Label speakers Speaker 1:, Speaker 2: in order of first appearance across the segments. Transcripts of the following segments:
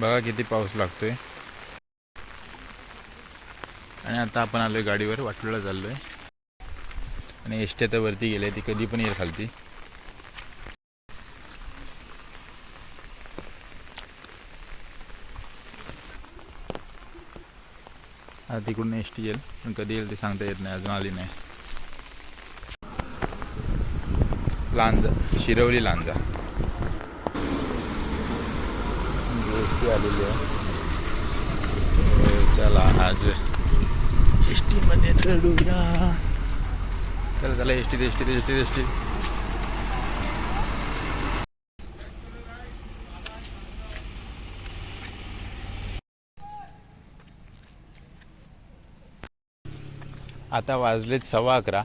Speaker 1: बघा किती पाऊस लागतोय. आणि आता आपण आलोय गाडीवर वाटलेला चाललोय. आणि एसटी आता वरती गेले ती कधी पण येईल खालती. आता तिकडून एस टी येईल पण कधी येईल ते सांगता येत नाही अजून आली नाही. लांजा शिरवली लांजा एस टी आलेली आहे. चला आज एस टीमध्ये चढूया. चला चला S T S T S T S T आता वाजलेत सव्वा अकरा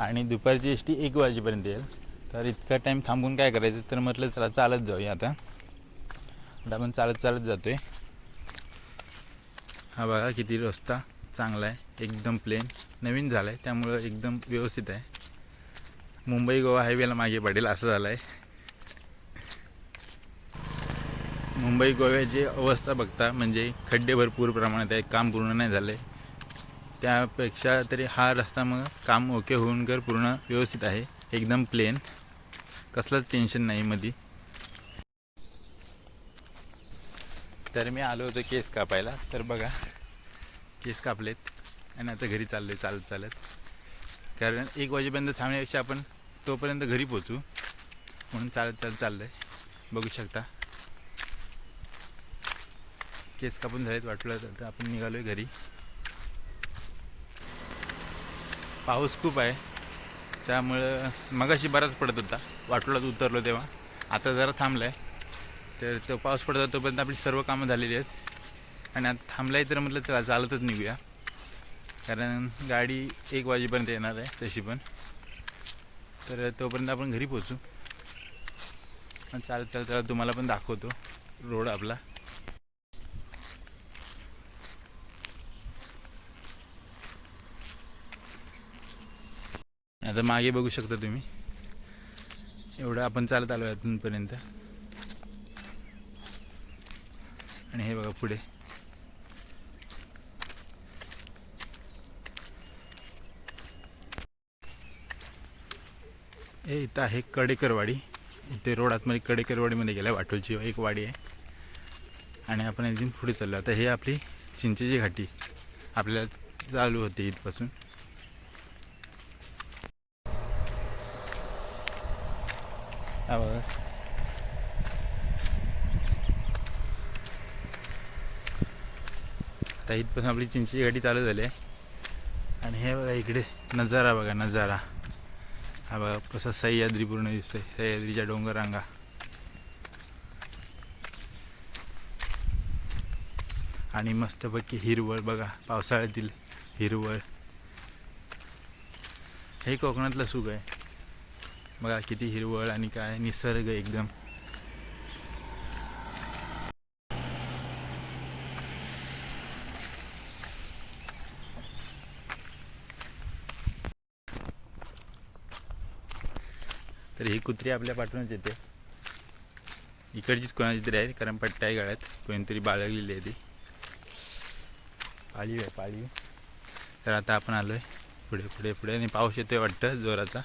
Speaker 1: आणि दुपारची एस टी एक वाजेपर्यंत येईल. तर इतका टाईम थांबून काय करायचं? तर म्हटलं चला चालत जाऊया आता. आता आपण चालत चालत जातोय. हा बघा किती रस्ता चांगला आहे एकदम प्लेन नवीन झाला आहे त्यामुळं एकदम व्यवस्थित आहे. मुंबई गोवा हायवेला मागे पडेल असं झालं आहे मुंबई गोव्याची अवस्था बघता म्हणजे खड्डे भरपूर प्रमाणात आहे काम पूर्ण नाही झालं आहे त्यापेक्षा तरी हा रस्ता मग काम ओके होऊन कर पूर्ण व्यवस्थित आहे एकदम प्लेन कसलंच टेन्शन नाही मध्ये तर मी आलो होतो केस कापायला. तर बघा केस कापलेत आणि आता घरी चाललो आहे चालत चालत. कारण एक वाजेपर्यंत थांबण्यापेक्षा आपण तोपर्यंत घरी पोचू म्हणून चालत चालत चाललं आहे बघू शकता. केस कापून झालेत वाटलं तर आपण निघालो आहे घरी. पाऊस खूप आहे. त्यामुळं मगाशी बराच पडत होता. वाटोळ्यात उतरलो तेव्हा. आता जरा थांबलं आहे तर तो पाऊस पडतो तोपर्यंत आपली सर्व कामं झालेली आहेत. आणि आता थांबलाय तर म्हटलं चला चालतच निघूया. कारण गाडी एक वाजेपर्यंत येणार आहे तशी पण. तर तोपर्यंत आपण घरी पोचू आणि चालत चालत चालत तुम्हाला पण दाखवतो रोड आपला. आता मागे बघू शकता तुम्ही. एवढं आपण चालत आलो अजूनपर्यंत. आणि हे बघा पुढे. हे इथं आहे कडेकरवाडी. इथे रोड आतमध्ये कडेकरवाडीमध्ये गेल्या वाटोलची एक वाडी आहे. आणि आपण अजून पुढे चाललो. आता हे आपली चिंचेची घाटी आपल्याला चालू होते इथपासून हा बघा आता इथपासून आपली चिंची गाडी चालू झाली आहे. आणि हे बघा इकडे नजारा बघा नजारा. हा बघा कसा सह्याद्री पूर्ण दिसतोय सह्याद्रीच्या डोंगर रांगा आणि मस्तपैकी हिरवळ बघा पावसाळ्यातील हिरवळ. हे कोकणातलं सुख आहे. बघा किती हिरवळ आणि काय निसर्ग एकदम. ही कुत्री आपल्या पाठवूनच येते. इकडचीच कोणाची तरी आहे कारण पट्ट्या आहे कोणीतरी बाळगलेली आहे ती. पाळीव आहे पाळीव. तर आता आपण आलो आहे पुढे पुढे पुढे. आणि पाऊस येतोय वाटतं जोराचा.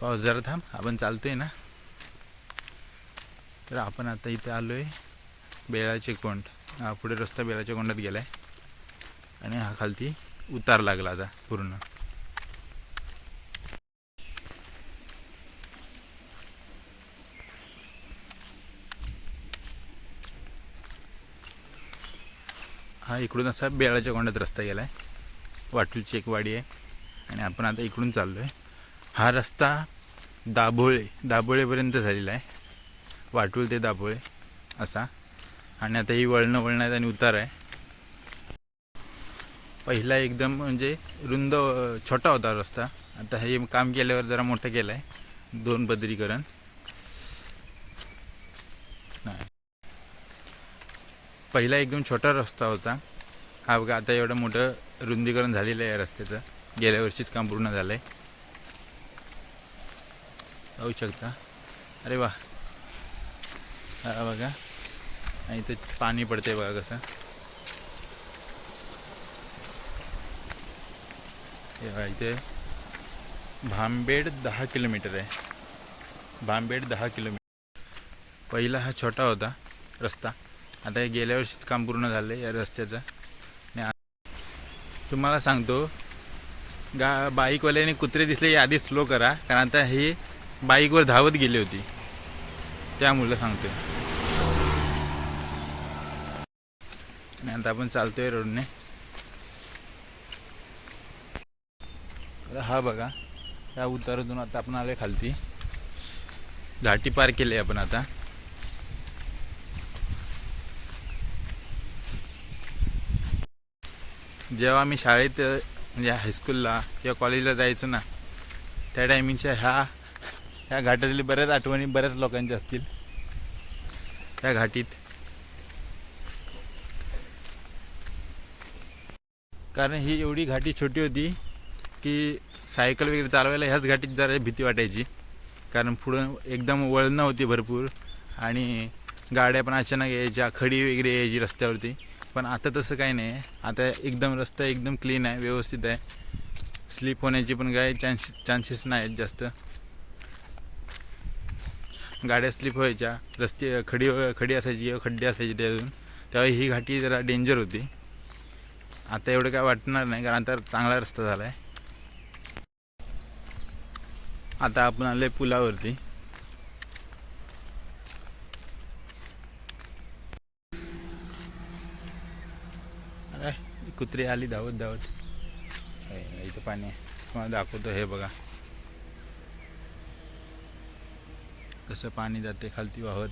Speaker 1: पाऊस जरा थांब आपण चालतोय ना. तर आपण आता इथे आलो आहे बेळाचे कोंड. हा पुढे रस्ता बेळाच्या कोंडात गेला आहे आणि हा खालती उतार लागला आता पूर्ण. हा इकडून असा बेळाच्या कोंडात रस्ता गेला आहे वाटूलची एक वाडी आहे. आणि आपण आता इकडून चाललो आहे हा रस्ता दाभोळे दाभोळेपर्यंत झालेला आहे. वाटूल ते दाभोळे असा. आणि आता ही वळणं वळण आहेत आणि उतार आहे. पहिला एकदम म्हणजे रुंद छोटा होता रस्ता. आता हे काम केल्यावर जरा मोठं केलं आहे दोन बदरीकरण. पहिला एकदम छोटा रस्ता होता. हा बघा आता एवढं मोठं रुंदीकरण झालेलं आहे या रस्त्याचं. गेल्या वर्षीच काम पूर्ण झालं आहे पाहू शकता. अरे वा. हा बघा. आणि ते पाणी पडते बघा कसं. हे इथे भांबेड दहा किलोमीटर आहे. भांबेड दहा किलोमीटर. पहिला हा छोटा होता रस्ता. आता हे गेल्या वर्षीच काम पूर्ण झालं आहे या रस्त्याचं. आणि तुम्हाला सांगतो गा बाईकवाल्याने कुत्रे दिसले आधी स्लो करा कारण आता हे बाईकवर धावत गेली होती. त्यामुळं सांगतो. आणि आता आपण चालतोय रोडने. हा बघा या उतारातून आता आपण आलोय खालती. घाटी पार केली आपण आता. जेव्हा मी शाळेत म्हणजे हायस्कूलला किंवा कॉलेजला जायचो ना त्या टायमिंगच्या ह्या ह्या घाटातील बऱ्याच आठवणी बऱ्याच लोकांच्या असतील. त्या घाटीत. कारण ही एवढी घाटी छोटी होती की सायकल वगैरे चालवायला ह्याच घाटीत जरा भीती वाटायची. कारण पुढं एकदम वळणं होती भरपूर आणि गाड्या पण अचानक यायच्या खडी वगैरे यायची रस्त्यावरती. पण आता तसं काही नाही. आता एकदम रस्ता एकदम क्लीन आहे व्यवस्थित आहे. स्लिप होण्याची पण काही चान्स चान्सेस नाही आहेत जास्त. गाड्या स्लिप व्हायच्या. रस्ते खडी खडी असायची किंवा खड्डे असायचे अजून तेव्हा ही घाटी जरा डेंजर होती. आता एवढं काय वाटणार नाही कारण आता चांगला रस्ता झाला आहे आता आपण आले पुलावरती अरे कुत्री आली धावत धावत. इथं पाणी आहे. तुम्हाला दाखवतो हे बघा. कसं पाणी जाते खालती वाहत.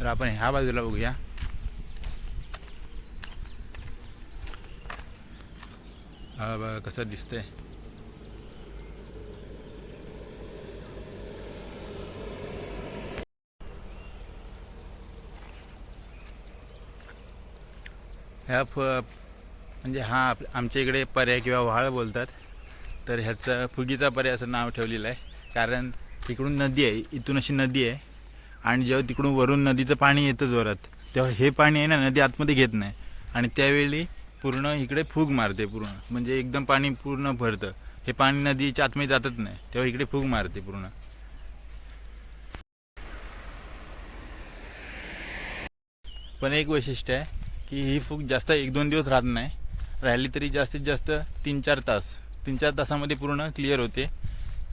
Speaker 1: तर आपण ह्या बाजूला बघूया. हा बघा कसं दिसतंय? ह्या फ म्हणजे हा आप आमच्या इकडे पर्याय किंवा व्हाळ बोलतात. तर ह्याचं फुगीचा पर्याय असं नाव ठेवलेलं आहे. कारण तिकडून नदी आहे इथून अशी नदी आहे. आणि जेव्हा तिकडून वरून नदीचं पाणी येतं जोरात तेव्हा हे पाणी आहे ना नदी आतमध्ये घेत नाही. आणि त्यावेळी पूर्ण इकडे फूग मारते पूर्ण. म्हणजे एकदम पाणी पूर्ण भरतं. हे पाणी नदीच्या आतमध्ये जातच नाही. तेव्हा इकडे फूग मारते पूर्ण. पण एक वैशिष्ट्य आहे की ही फूग जास्त एक दोन दिवस राहत नाही. राहिली तरी जास्तीत जास्त तीन चार तास. तीन चार तासामध्ये पूर्ण क्लिअर होते.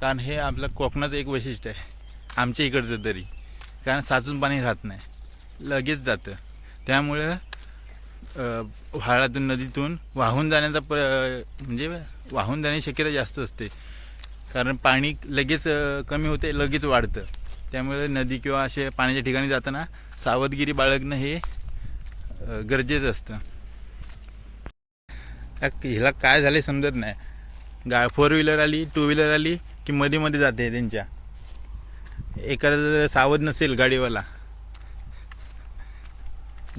Speaker 1: कारण हे आपलं कोकणाचं एक वैशिष्ट्य आहे. आमच्या इकडचं तरी. कारण साचून पाणी राहत नाही. लगेच जातं. त्यामुळं व्हाळातून नदीतून वाहून जाण्याचा प म्हणजे वाहून जाण्याची शक्यता जास्त असते. कारण पाणी लगेच कमी होते लगेच वाढतं. त्यामुळे नदी किंवा असे पाण्याच्या ठिकाणी जाताना सावधगिरी बाळगणं हे गरजेचं असतं. हिला काय झाले समजत नाही. गा फोर व्हीलर आली टू व्हीलर आली की मध्ये मध्ये जाते त्यांच्या. एखादा जर सावध नसेल गाडीवाला.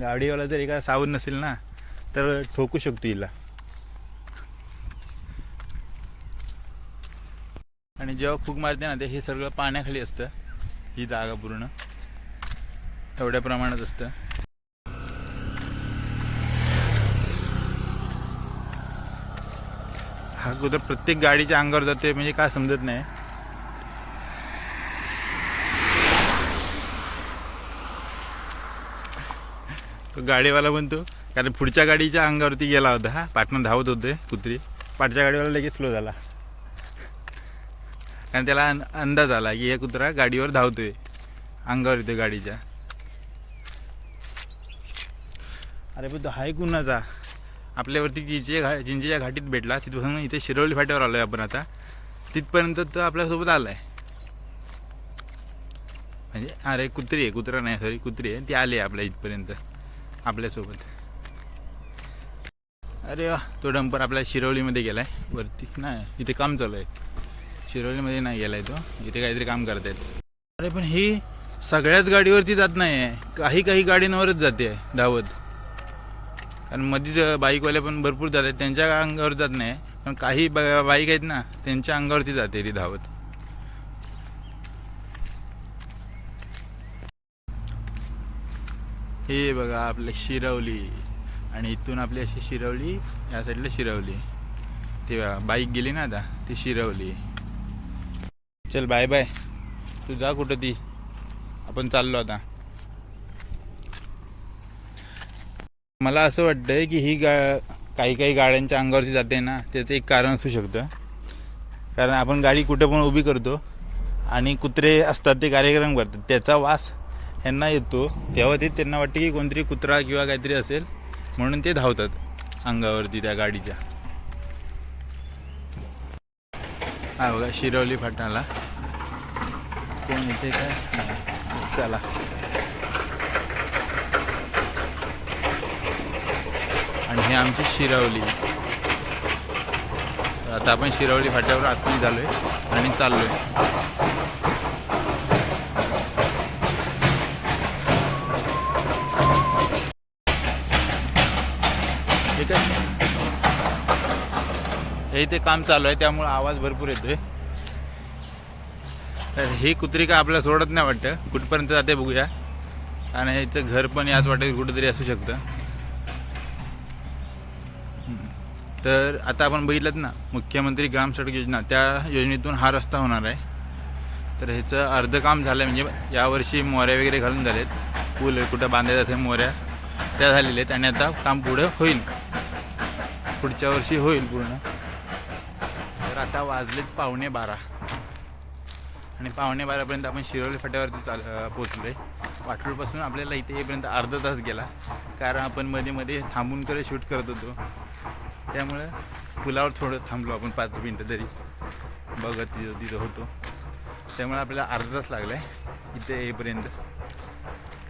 Speaker 1: गाडीवाला जर एका सावध नसेल ना तर ठोकू शकतो हिला. आणि जेव्हा फूक मारते ना ते हे सगळं पाण्याखाली असतं. ही जागा पूर्ण. एवढ्या प्रमाणात असतं. हा कुत्र प्रत्येक गाडीच्या अंगावर जाते म्हणजे काय समजत नाही. तो गाडीवाला म्हणतो कारण पुढच्या गाडीच्या अंगावरती गेला होता हा. पाटणं धावत होते कुत्री. पाठच्या गाडीवाला लगेच स्लो झाला. कारण त्याला अं- अंदाज आला की हे कुत्रा गाडीवर धावतोय अंगावर येतोय गाडीच्या. अरे पण तो हाय कुणाचा? आपल्यावरती जिंचे घा चिंचेच्या घाटीत भेटला तिथपासून इथे शिरवली फाट्यावर आलोय आपण आता. तिथपर्यंत तो आपल्यासोबत आलाय. म्हणजे अरे कुत्री आहे कुत्रा नाही सॉरी कुत्री आहे. ती आली आहे आपल्या इथपर्यंत. आपल्यासोबत. अरे वा तो डंपर आपल्या शिरवलीमध्ये आहे वरती नाही इथे काम चालू आहे. शिरवलीमध्ये नाही गेलाय तो. इथे काहीतरी काम करतायत. अरे पण ही सगळ्याच गाडीवरती जात नाही आहे काही काही गाडींवरच जाते आहे धावत. कारण मध्येच बाईकवाले पण भरपूर जातात. त्यांच्या अंगावर जात नाही. पण काही बाईक आहेत ना त्यांच्या अंगावरती जाते ती धावत. हे बघा आपलं शिरवली. आणि इथून आपली अशी शिरवली या साईडला शिरवली. ते बघा बाईक गेली ना आता ती शिरवली. चल बाय बाय तू जा कुठं ती. आपण चाललो आता. मला असं वाटतंय की ही गा काही काही गाड्यांच्या अंगावरती जाते ना त्याचं एक कारण असू शकतं. कारण आपण गाडी कुठं पण उभी करतो आणि कुत्रे असतात ते कार्यक्रम करतात. त्याचा वास यांना येतो तेव्हा ते त्यांना वाटते की कोणतरी कुत्रा किंवा काहीतरी असेल म्हणून ते धावतात अंगावरती त्या गाडीच्या. हा बघा शिरवली फाटाला कोण येते काय चला. आणि हे आमची शिरवली. आता आपण शिरवली फाट्यावर आतमध्ये झालोय आणि चाललोय. हे इथे काम चालू आहे त्यामुळं आवाज भरपूर येतोय. तर ही कुत्री का आपल्याला सोडत नाही वाटतं. कुठपर्यंत जाते बघूया. आणि ह्याचं घर पण याच वाटेत कुठंतरी असू शकतं. तर आता आपण बघितलं ना मुख्यमंत्री ग्राम सडक योजना त्या योजनेतून हा रस्ता होणार आहे. तर ह्याचं अर्ध काम झालं आहे म्हणजे यावर्षी मोऱ्या वगैरे घालून झालेत. पूल कुठं बांधायचं असेल मोऱ्या त्या झालेल्या आहेत. आणि आता काम पुढं होईल. पुढच्या वर्षी होईल पूर्ण. आता वाजलेत पावणे बारा. आणि पावणे बारापर्यंत आपण शिरोली फाट्यावरती चाल पोचलो आहे वाटलूरपासून आपल्याला इथे येईपर्यंत अर्धा तास गेला. कारण आपण मध्ये मध्ये थांबून करे शूट करत होतो. त्यामुळं पुलावर थोडं थांबलो आपण पाच मिनटं तरी. बघत तिथं तिथं होतो. त्यामुळे आपल्याला अर्धा तास लागला आहे इथे येईपर्यंत.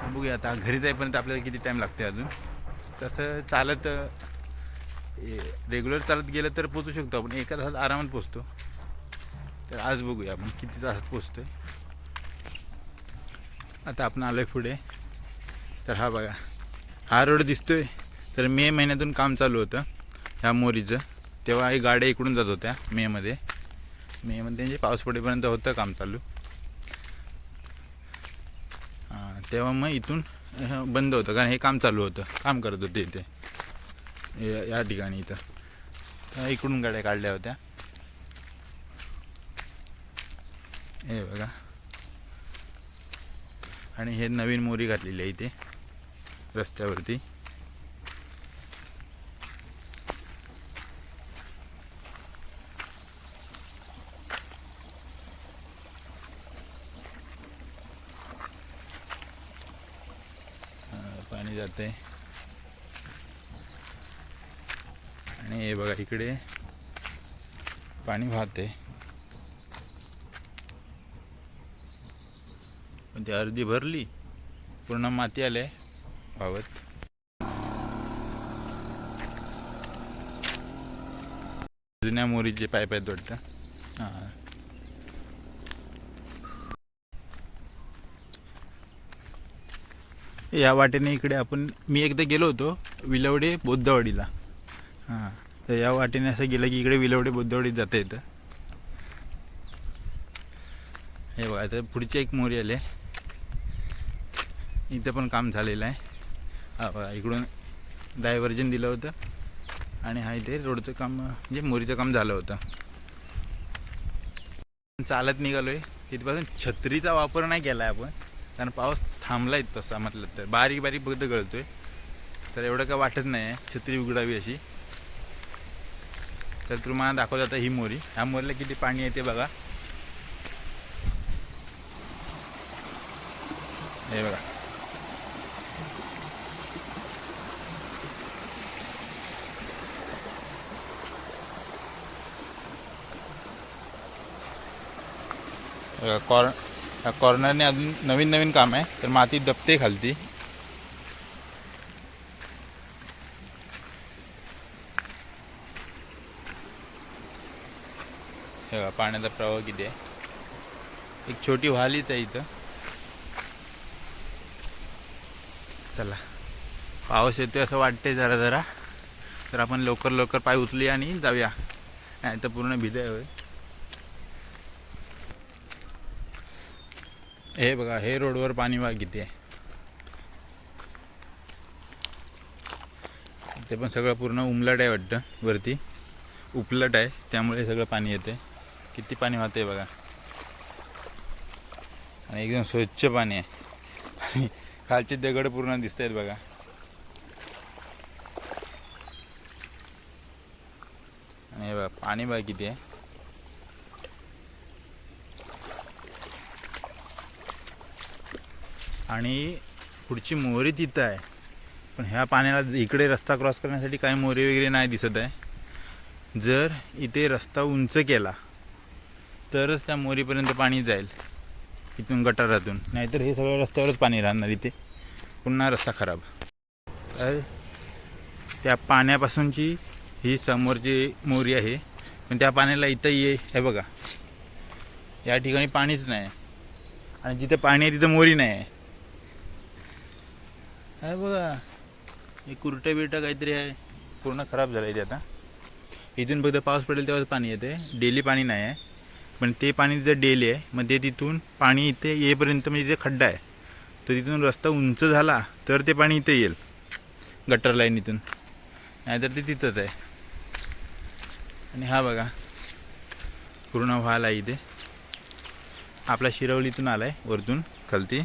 Speaker 1: बघूया आता घरी जाईपर्यंत आपल्याला किती टाईम लागते अजून? तसं चालत रेग्युलर चालत गेलं तर पोचू शकतो आपण. एका तासात आरामात पोचतो. तर आज बघूया आपण किती तासात पोचतोय. आता आपण आलोय पुढे. तर हा बघा. हा रोड दिसतोय. तर मे महिन्यातून काम चालू होतं. ह्या मोरीचं. तेव्हा हे गाड्या इकडून जात होत्या मेमध्ये मेमध्ये म्हणजे पाऊस पडेपर्यंत होतं काम चालू. हां तेव्हा मग इथून बंद होतं. कारण हे काम चालू होतं. काम करत होते इथे. या- या ठिकाणी इथं. इकडून गाड्या काढल्या होत्या. हे बघा. आणि हे नवीन मोरी घातलेली आहे इथे रस्त्यावरती. पाणी जाते आणि हे बघा इकडे पाणी वाहते. पण ती अर्धी भरली पूर्ण माती आले वावत. जुन्या मोरीचे पाईप आहेत वाटतं. हां. या वाटेने इकडे आपण मी एकदा गेलो होतो विलवडे बोद्धवाडीला. हां. तर या वाटेने असं गेलं की इकडे विलवडे बुद्धवडीत जाता येतं हे बघा आता पुढची एक मोरी आली आहे. इथं पण काम झालेलं आहे. हा बघा इकडून डायव्हर्जन दिलं होतं. आणि हा इथे रोडचं काम म्हणजे मोरीचं काम झालं होतं. चालत निघालो आहे इथपासून छत्रीचा वापर नाही केला आहे आपण. कारण पाऊस थांबला आहे तसा म्हटलं तर. बारीक बारीक फक्त गळतोय. तर एवढं काय वाटत नाही आहे छत्री उघडावी अशी. तर तुम्हाला दाखवत आता ही मोरी. ह्या मोरीला किती पाणी येते बघा. हे बघा. कॉर्न कॉर्नरने अजून नवीन नवीन काम आहे. तर माती दबते खालती. पाण्याचा प्रवाह किती आहे? एक छोटी व्हालीच आहे इथं. चला. पाऊस येतोय असं वाटते जरा जरा. तर आपण लवकर लवकर पाय उचलूया आणि जाऊया. नाही तर पूर्ण भिजय होय हे बघा हे रोडवर पाणी बघा किती आहे? ते पण सगळं पूर्ण उमलट आहे वाटतं. वरती उपलट आहे त्यामुळे सगळं पाणी येते किती पाणी वाहते बघा. आणि एकदम स्वच्छ पाणी आहे. आणि खालचे दगड पूर्ण दिसत आहेत बघा. आणि हे बघा पाणी बघा किती आहे. आणि पुढची मोहरी तिथं आहे. पण ह्या पाण्याला इकडे रस्ता क्रॉस करण्यासाठी काही मोरी वगैरे नाही दिसत आहे. जर इथे रस्ता उंच केला तरच त्या मोरीपर्यंत पाणी जाईल इथून गटारातून. नाहीतर हे सगळं रस्त्यावरच पाणी राहणार इथे. पुन्हा रस्ता खराब. तर त्या पाण्यापासूनची ही समोरची मोरी आहे पण त्या पाण्याला इथं ये. हे बघा. या ठिकाणी पाणीच नाही. आणि जिथं पाणी आहे तिथं मोरी नाही आहे. आहे बघा हे कुरटं बिरटं काहीतरी आहे. पूर्ण खराब झालं आहे ते आता. इथून फक्त पाऊस पडेल तेव्हाच पाणी येते. डेली पाणी नाही आहे. पण ते पाणी जर डेली आहे. मग ते तिथून पाणी इथे येईपर्यंत म्हणजे तिथे खड्डा आहे तर तिथून रस्ता उंच झाला तर ते पाणी इथे येईल. गटर लाईनीतून नाहीतर ते तिथंच आहे. आणि हा बघा पूर्ण व्हाल आहे इथे. आपला शिरवलीतून आला आहे वरतून खालती.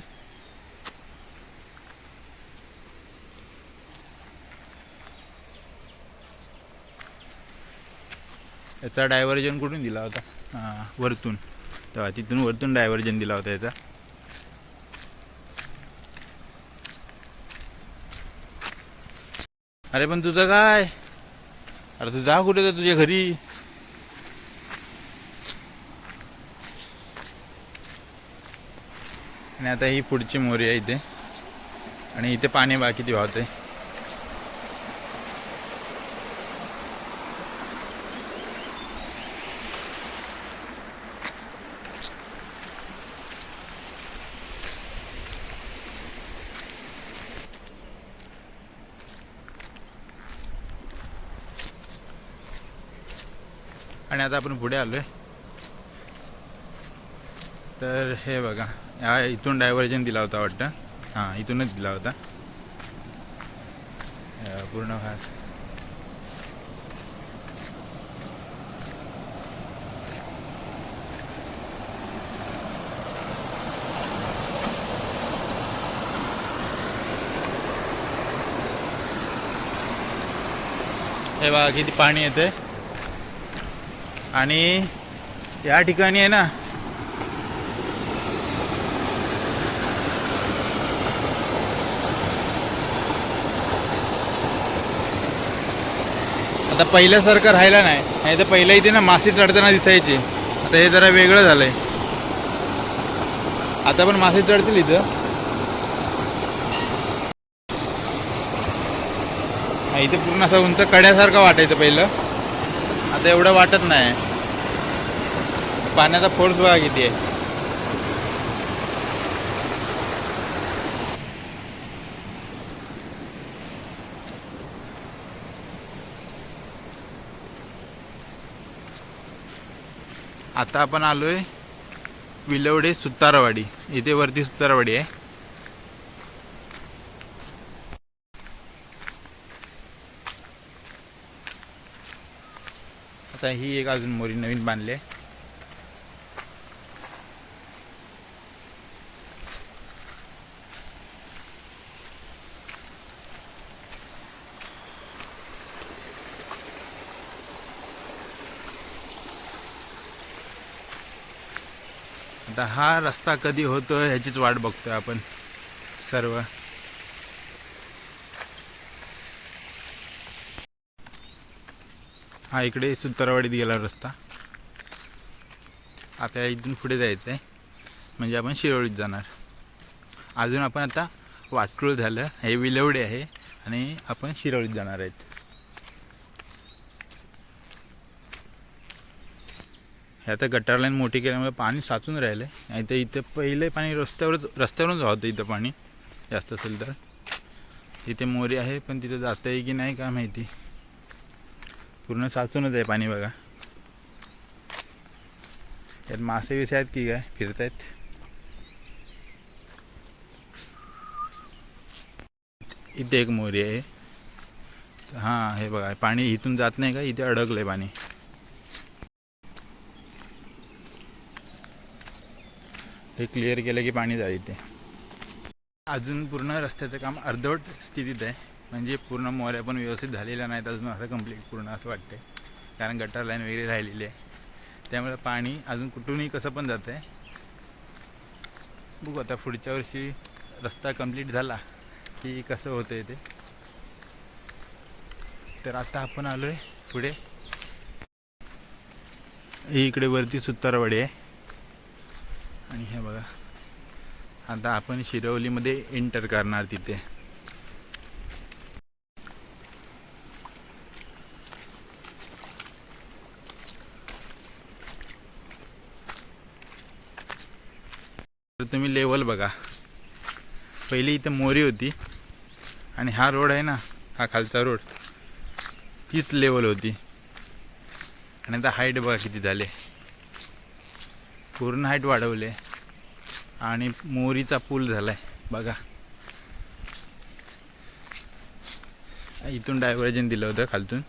Speaker 1: याचा डायव्हर्जन कुठून दिला होता? हां वरतून. तेव्हा तिथून वरतून डायव्हर्जन दिला होता याचा. अरे पण तुझं काय? अरे तू जा कुठे तर तुझ्या घरी. आणि आता ही पुढची मोरी आहे इथे. आणि इथे पाणी बा किती वाहते आणि आता आपण पुढे आलोय. तर हे बघा या इथून डायव्हर्जन दिला होता वाटतं. हां इथूनच दिला होता. पूर्ण भाग. हे बघा किती पाणी येते आणि या ठिकाणी आहे ना आता पहिल्यासारखं राहिला नाही. नाही तर पहिल्या इथे ना मासे चढताना दिसायचे. आता हे जरा वेगळं झालंय. आता पण मासे चढतील इथं. इथं पूर्ण असं उंच कड्यासारखं वाटायचं पहिलं. आता एवढं वाटत नाही. पाण्याचा फोर्स बघा किती आहे. आता आपण आलोय विलवडे सुतारवाडी. इथे वरती सुतारवाडी आहे. आता ही एक अजून मोरी नवीन बांधली आहे. आता हा रस्ता कधी होतो ह्याचीच वाट बघतोय आपण सर्व. हा इकडे सुतारवाडीत गेला रस्ता. आपल्याला इथून पुढे जायचं आहे म्हणजे आपण शिरोळीत जाणार. अजून आपण आता वाटूळ झालं. हे विलवडे आहे आणि आपण शिरोळीत जाणार आहेत. हे आता गटार लाईन मोठी केल्यामुळे पाणी साचून राहिलं आहे नाही तर इथं पहिले पाणी रस्त्यावरच रस्त्यावरूनच वाहतं इथं पाणी. जास्त असेल तर. इथे मोरी आहे पण तिथं जाता आहे की नाही काय माहिती. पूर्ण साचूनच आहे पाणी बघा. यात मासे विसे आहेत की काय? फिरत आहेत इथे एक मोरी आहे. हां हे बघा पाणी इथून जात नाही का? इथे अडकलंय पाणी. हे क्लिअर केलं की पाणी जाईल इथे. अजून पूर्ण रस्त्याचं काम अर्धवट स्थितीत आहे. म्हणजे पूर्ण मोऱ्या पण व्यवस्थित झालेल्या नाहीत अजून असं कंप्लीट पूर्ण असं वाटते कारण गटर लाईन वगैरे राहिलेली आहे. त्यामुळे पाणी अजून कुठूनही कसं पण जातं आहे बघू आता पुढच्या वर्षी रस्ता कंप्लीट झाला की कसं होतं आहे ते. तर आता आपण आलो आहे पुढे इकडे वरती सुतारवाडी आहे. आणि हे बघा. आता आपण शिरवलीमध्ये एंटर करणार तिथे. तुम्ही लेवल बघा. पहिली इथं मोरी होती आणि हा रोड आहे ना हा खालचा रोड. तीच लेवल होती. आणि आता हाईट बघा किती झाले. पूर्ण हाईट वाढवले. आणि मोरीचा पूल झाला आहे बघा. इथून डायव्हर्जन दिलं होतं खालतून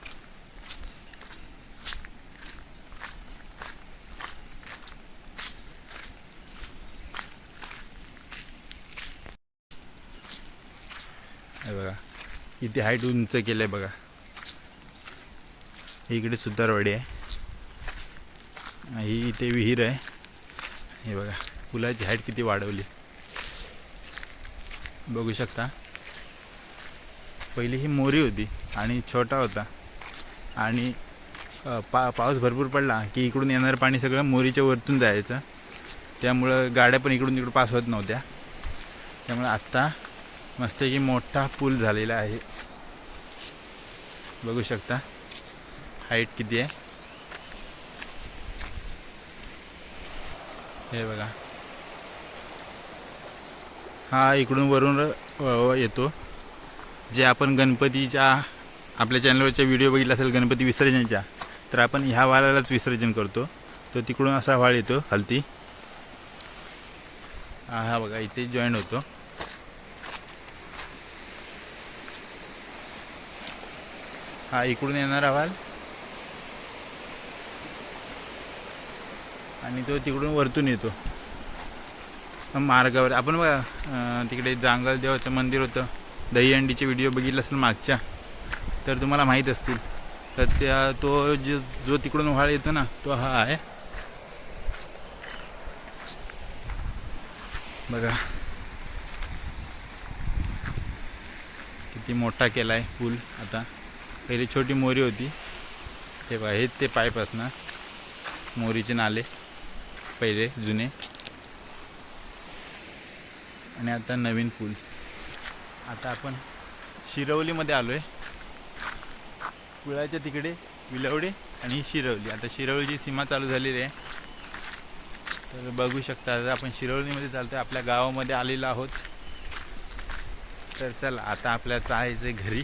Speaker 1: हे बघा किती हाईट उंच केलं आहे बघा इकडे सुतारवाडी आहे. ही इथे विहीर आहे. हे बघा पुलाची हाईट किती वाढवली. बघू शकता. पहिली ही मोरी होती आणि छोटा होता. आणि पा पाऊस भरपूर पडला की इकडून येणारं पाणी सगळं मोरीच्या वरतून जायचं. त्यामुळं गाड्या पण इकडून तिकडून पास होत नव्हत्या. त्यामुळे आत्ता मस्तपैकी मोठा पूल झालेला आहे. बघू शकता. हाईट किती आहे? हे बघा. हा इकडून वरून येतो. जे आपण गणपतीच्या आपल्या चॅनलवरच्या व्हिडिओ बघितला असेल गणपती विसर्जनच्या तर आपण ह्या वाळालाच विसर्जन करतो. तो तिकडून असा वाळ येतो खालती. हा बघा इथे जॉईन होतो. हा इकडून येणारा वाल आणि तो तिकडून वरतून येतो. मार्गावर. आपण बघा तिकडे जांगल देवाचं मंदिर होतं. दहीहंडीचे व्हिडिओ बघितला असेल मागच्या तर तुम्हाला माहीत असतील. तर त्या तो जो जो तिकडून व्हाळ येतो ना तो हा आहे. बघा. किती मोठा केला आहे पूल आता. पहिली छोटी मोरी होती. हे आहेत ते पाईप असणार मोरीचे नाले पहिले जुने. आणि आता नवीन पूल. आता आपण शिरवलीमध्ये आलो आहे पुळाच्या तिकडे विलवडे आणि शिरवली. आता शिरवलीची सीमा चालू झालेली आहे. तर बघू शकता आता आपण शिरवलीमध्ये चालतो आहे आपल्या गावामध्ये आलेलो आहोत. तर चला आता आपल्या जायचं घरी.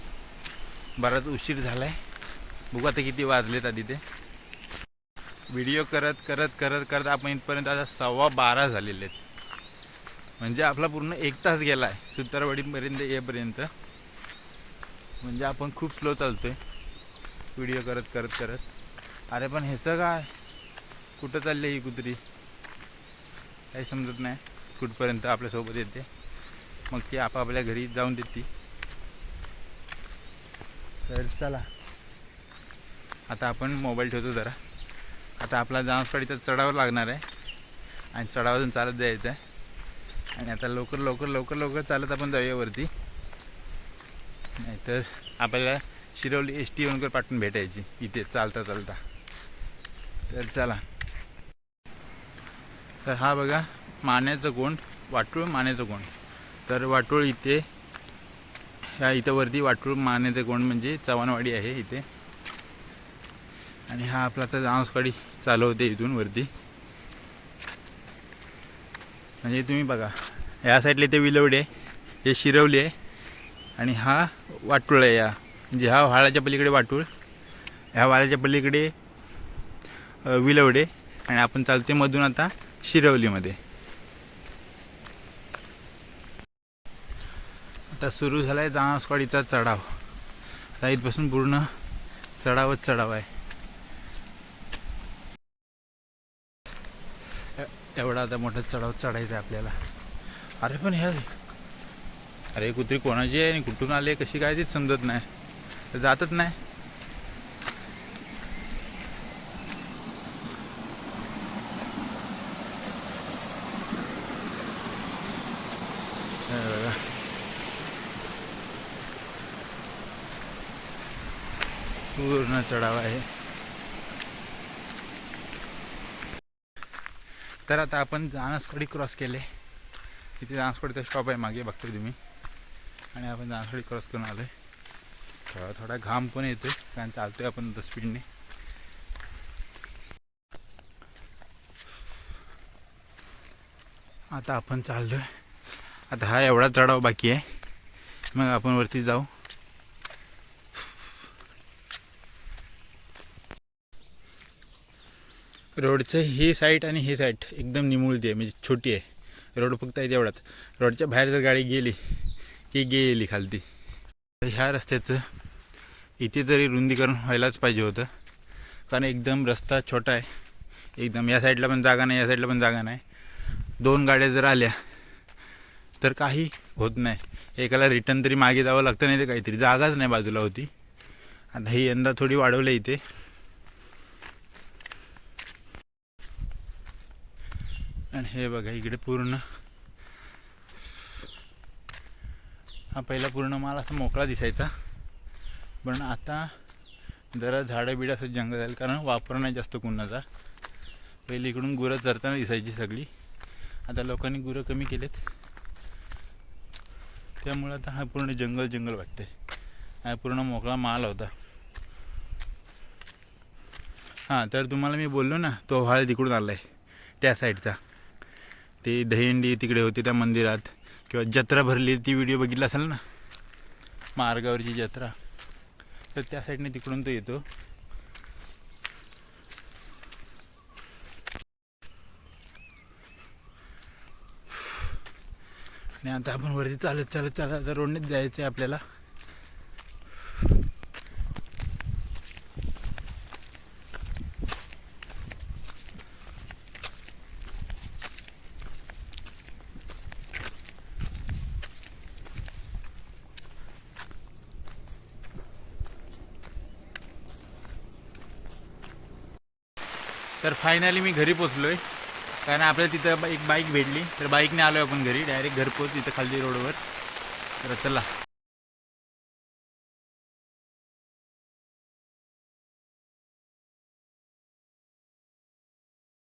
Speaker 1: बराच उशीर झाला आहे बघू आता किती वाजलेत आधी ते. व्हिडिओ करत करत करत करत आपण इथपर्यंत आता सव्वा बारा झालेले आहेत. म्हणजे आपला पूर्ण एक तास गेला आहे सुतारवाडीपर्यंत येपर्यंत. म्हणजे आपण खूप स्लो चालतो आहे व्हिडिओ करत करत करत. अरे पण ह्याचं काय? कुठं चालली ही कुत्री? काही समजत नाही. कुठपर्यंत आपल्यासोबत येते. मग ती आपापल्या घरी जाऊन देते. तर चला. आता आपण मोबाईल ठेवतो जरा. आता आपला जामसवाडीचा चढावं लागणार आहे. आणि चढावातून चालत जायचं आहे. आणि आता लवकर लवकर लवकर लवकर चालत आपण जाऊया वरती. नाहीतर आपल्याला शिरवली एस टी वनकर पाठवून भेटायची. इथे चालता चालता. तर चला. तर हा बघा माण्याचं कोंड वाटूळ माण्याचं कोंड. तर वाटोळ इथे ह्या इथं वरती वाटूळ माण्याचं कोण म्हणजे चव्हाणवाडी आहे इथे. आणि हा आपला तर जांसवाडी चालवते इथून वरती. म्हणजे तुम्ही बघा या साईडला ते विलवडे आहे हे शिरवली आहे आणि हा वाटूळ आहे या. म्हणजे हा व्हाळाच्या पलीकडे वाटूळ ह्या वाळ्याच्या पलीकडे विलवडे आणि आपण चालते मधून आता शिरवलीमध्ये. आता सुरू झाला आहे चढाव. आता इथपासून पूर्ण चढावच चढाव आहे. एवढा आता मोठा चढाव चढायचा आहे आपल्याला. अरे पण ह्या अरे कुत्री कोणाची आहे आणि कुठून आले कशी काय तीच समजत नाही. जातच नाही हे बघा. पूर्ण चढाव आहे. तर आता आपण जानसवाडी क्रॉस केले. इथे जानसवाडीचा स्टॉप आहे मागे बघतो तुम्ही. आणि आपण जानसवाडी क्रॉस करून आलो आहे थोडा थोडा घाम पण येतोय कारण चालतोय आपण आता स्पीडने आता आपण चाललोय. आता हा एवढा चढाव बाकी आहे. मग आपण वरती जाऊ. रोडचं ही साईट आणि ही साईट एकदम निमुळती आहे म्हणजे छोटी आहे. रोड फक्त आहे तेवढाच. रोडच्या बाहेर जर गाडी गेली की गेली खालती तर ह्या रस्त्याचं इथे तरी रुंदीकरण व्हायलाच पाहिजे होतं. कारण एकदम रस्ता छोटा आहे. एकदम या साईडला पण जागा नाही या साईडला पण जागा नाही. दोन गाड्या जर आल्या तर काही होत नाही. एकाला रिटर्न तरी मागे जावं लागतं नाही तर काहीतरी जागाच नाही बाजूला होती. आता ही यंदा थोडी वाढवलं इथे. आणि हे बघा इकडे पूर्ण. हा पहिला पूर्ण माल असा मोकळा दिसायचा. पण आता जरा झाडं बिडं असं जंगल झालं कारण वापर नाही जास्त कुणाचा. पहिले इकडून गुरं चरताना दिसायची सगळी. आता लोकांनी गुरं कमी केलेत. त्यामुळे आता हा पूर्ण जंगल जंगल वाटते हा पूर्ण मोकळा माल होता. हां तर तुम्हाला मी बोललो ना तो व्हाळ तिकडून आला आहे त्या साईडचा. ते दहीहंडी तिकडे होती त्या मंदिरात. किंवा जत्रा भरली ती व्हिडिओ बघितला असेल ना? मार्गावरची जत्रा. तर त्या साईडने तिकडून तो येतो. आणि आता आपण वरती चालत चालत चालत आता रोडनेच जायचं आहे आपल्याला. फायनली मी घरी पोचलो आहे कारण आपल्याला तिथं एक बाईक भेटली. तर बाईकने आलो आपण घरी. डायरेक्ट घरपोच तिथं खालती रोडवर तर चला.